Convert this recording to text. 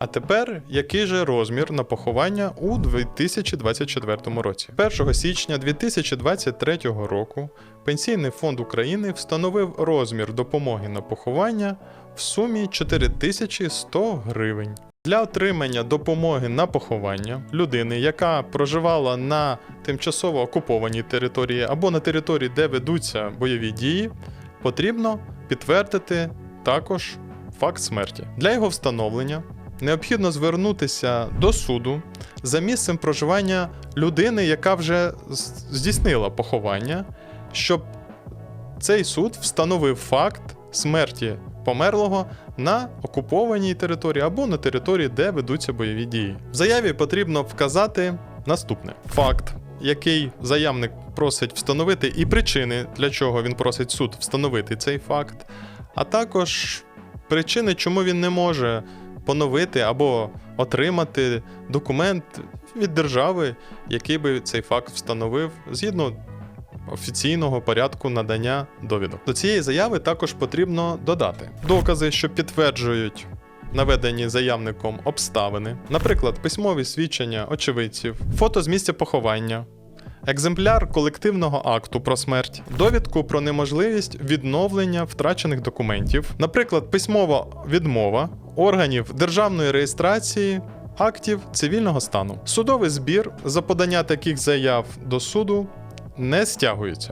А тепер який же розмір на поховання у 2024 році? 1 січня 2023 року Пенсійний фонд України встановив розмір допомоги на поховання в сумі 4100 гривень. Для отримання допомоги на поховання людини, яка проживала на тимчасово окупованій території або на території, де ведуться бойові дії, потрібно підтвердити також факт смерті. Для його встановлення необхідно звернутися до суду за місцем проживання людини, яка вже здійснила поховання, щоб цей суд встановив факт смерті померлого на окупованій території або на території, де ведуться бойові дії. В заяві потрібно вказати наступне: факт, який заявник просить встановити, і причини, для чого він просить суд встановити цей факт, а також причини, чому він не може поновити або отримати документ від держави, який би цей факт встановив згідно офіційного порядку надання довідок. До цієї заяви також потрібно додати докази, що підтверджують наведені заявником обставини, наприклад, письмові свідчення очевидців, фото з місця поховання. Екземпляр колективного акту про смерть, довідку про неможливість відновлення втрачених документів, наприклад, письмова відмова органів державної реєстрації актів цивільного стану. Судовий збір за подання таких заяв до суду не стягується.